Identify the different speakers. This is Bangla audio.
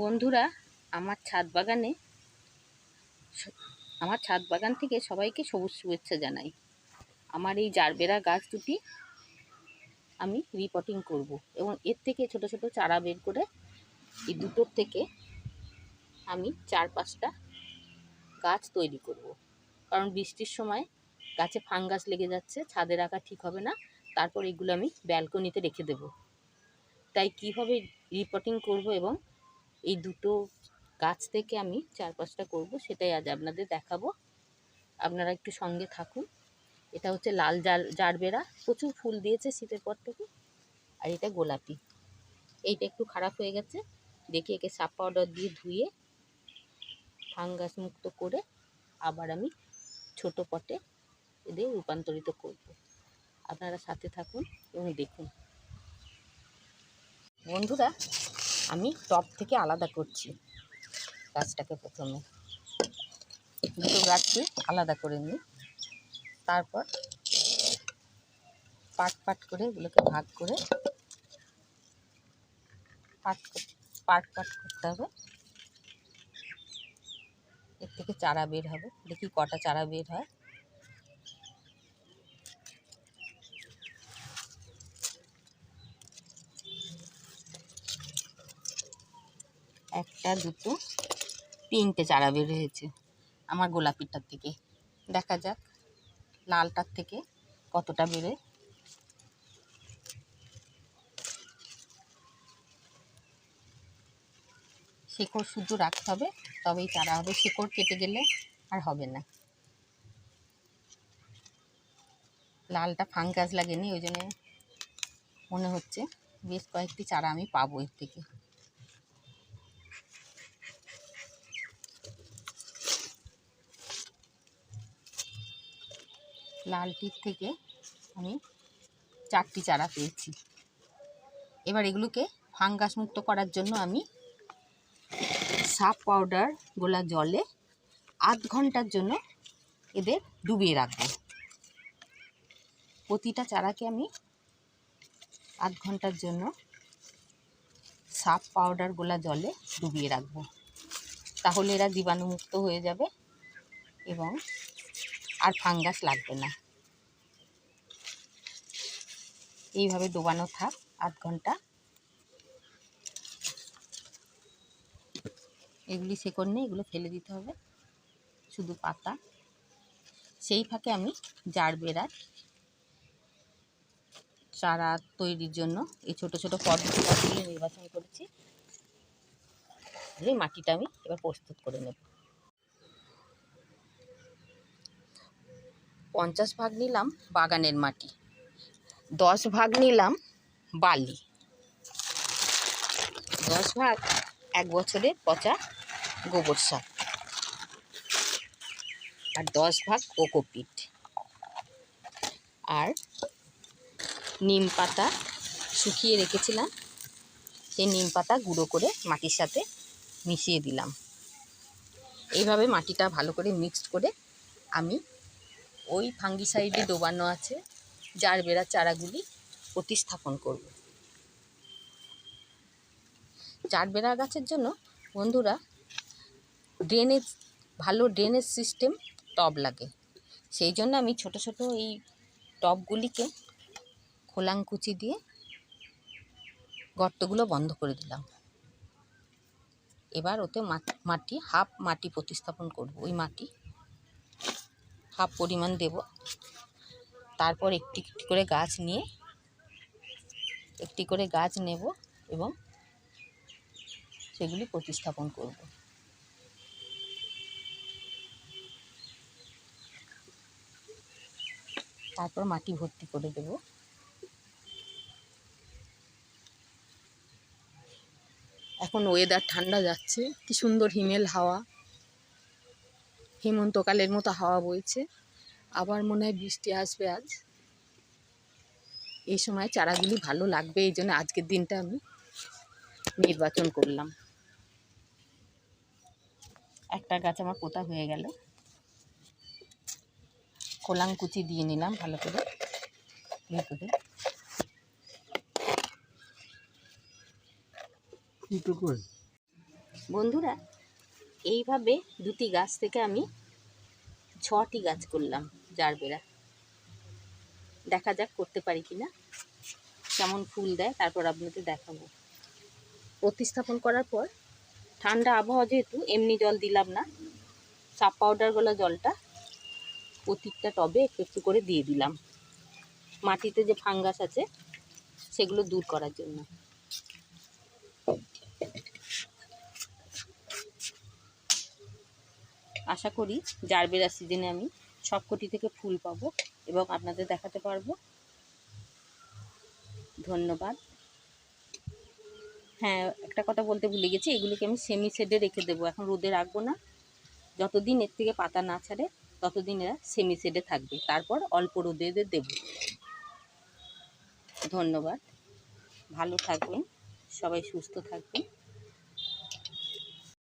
Speaker 1: বন্ধুরা, আমার ছাদ বাগানে আমার ছাদ বাগান থেকে সবাইকে সবুজ শুভেচ্ছা জানাই। আমার এই জারবেরা গাছ দুটি আমি রিপোর্টিং করব এবং এর থেকে ছোট ছোট চারা বের করে এই দুটোর থেকে আমি চার পাঁচটা গাছ তৈরি করব। কারণ বৃষ্টির সময় গাছে ফাঙ্গাস লেগে যাচ্ছে ছাদে রাখা ঠিক হবে না, তারপর এগুলো আমি ব্যালকনিতে রেখে দেব। তাই কীভাবে রিপোর্টিং করব এবং এই দুটো গাছ থেকে আমি চার পাঁচটা করব, সেটাই আজ আপনাদের দেখাবো। আপনারা একটু সঙ্গে থাকুন। এটা হচ্ছে লাল জাল, জারবেরা। প্রচুর ফুল দিয়েছে শীতের পর থেকে। আর এটা গোলাপি। এইটা একটু খারাপ হয়ে গেছে। দেখি একে সাপ পাউডার দিয়ে ধুয়ে, ফাঙ্গাস মুক্ত করে আবার আমি ছোট পটে এদের রূপান্তরিত করব। আপনারা সাথে থাকুন এবং দেখুন। বন্ধুরা আমি টপ থেকে আলাদা করছি গাছটাকে প্রথমে। দুটো গাছকে আলাদা করে নিই। তারপর পাট পাট করে এগুলোকে ভাগ করে পাট পাট পাট করতে হবে। এর থেকে চারা বের হবে। দেখি কটা চারা বের হয়। একটা, দুটো, তিনটে চারা বের হয়েছে আমার গোলাপিটার থেকে। দেখা যাক লালটার থেকে কতটা বেরোয় শিকড় শুদ্ধ রাখতে হবে, তবেই চারা হবে। শিকড় কেটে গেলে আর হবে না। লালটা ফাঙ্গাস লাগেনি, ওই জন্য মনে হচ্ছে বেশ কয়েকটি চারা আমি পাবো এর থেকে। লালটির থেকে আমি চারটি চারা পেয়েছি। এবার এগুলোকে ফাঙ্গাস মুক্ত করার জন্য আমি সাপ পাউডার গোলা জলে আধ ঘণ্টার জন্য এদের ডুবিয়ে রাখব। প্রতিটা চারাকে আমি আধ ঘণ্টার জন্য সাপ পাউডার গোলা জলে ডুবিয়ে রাখব। তাহলে এরা জীবাণুমুক্ত হয়ে যাবে এবং আর ফাঙ্গাস লাগবে না। এইভাবে ডোবানো থাক আধ ঘণ্টা। এগুলি শেকড় নেই এগুলো ফেলে দিতে হবে, শুধু পাতা। সেই ফাঁকে আমি জার বেড়ার চারা তৈরির জন্য এই ছোট ছোট পদ্ধতিগুলি নির্বাচন করেছি। এই মাটিটা আমি এবার প্রস্তুত করে নেব। পঞ্চাশ ভাগ নিলাম বাগানের মাটি। দশ ভাগ নিলাম বালি। দশ ভাগ এক বছরের পচা গোবর সার। আর দশ ভাগ কোকোপিট। আর নিম পাতা শুকিয়ে রেখেছিলাম। সেই নিম পাতা গুঁড়ো করে মাটির সাথে মিশিয়ে দিলাম। এইভাবে মাটিটা ভালো করে মিক্সড করে আমি ওই ফাঙ্গিসাইডে ডোবানো আছে। জার বেড়া চারাগুলি প্রতিস্থাপন করব। জার বেড়া গাছের জন্য বন্ধুরা ড্রেনেজ ভালো ড্রেনেজ সিস্টেম টব লাগে। সেই জন্য আমি ছোট ছোট এই টবগুলিকে খোলাংকুচি দিয়ে গর্তগুলো বন্ধ করে দিলাম। এবার ওতে মাটি, হাফ মাটি প্রতিস্থাপন করব। ওই মাটি হাফ পরিমাণ দেব। তারপর একটি একটি করে গাছ নিয়ে, একটি করে গাছ নেব এবং সেগুলি প্রতিস্থাপন করব। তারপর মাটি ভর্তি করে দেব। এখন ওয়েদার ঠান্ডা যাচ্ছে, কি সুন্দর হিমেল হাওয়া। হেমন্তকালের মতো হাওয়া বইছে। আবার মনে হয় বৃষ্টি আসবে আজ। এই সময় চারাগুলি ভালো লাগবে এই জন্য আজকের দিনটা আমি নির্বাচন করলাম। একটা গাছ আমার পোতা হয়ে গেল। কোলাংকুচি দিয়ে নিলাম ভালো করে। ভেতরে বন্ধুরা এইভাবে দুটি গাছ থেকে আমি ছটি গাছ করলাম। জারবেরা দেখা যাক করতে পারি কি না কেমন ফুল দেয়, তারপর আপনাদের দেখাবো। প্রতিস্থাপন করার পর, ঠান্ডা আবহাওয়া যেহেতু, এমনি জল দিলাম না। সাপ পাউডার গলা জলটা। প্রত্যেকটা টবে একটু একটু করে দিয়ে দিলাম। মাটিতে যে ফাঙ্গাস আছে, সেগুলো দূর করার জন্য। আশা করি জারবেরা সিজনে আমি সবকটি থেকে ফুল পাবো এবং আপনাদের দেখাতে পারব। ধন্যবাদ। হ্যাঁ একটা কথা বলতে ভুলে গেছি, এগুলিকে আমি সেমি শেডে রেখে দেবো। এখন রোদে রাখব না। যতদিন এর থেকে পাতা না ছাড়ে, ততদিন এরা সেমি শেডে থাকবে। তারপর অল্প রোদে এদের দেব। ধন্যবাদ। ভালো থাকবেন। সবাই সুস্থ থাকবেন।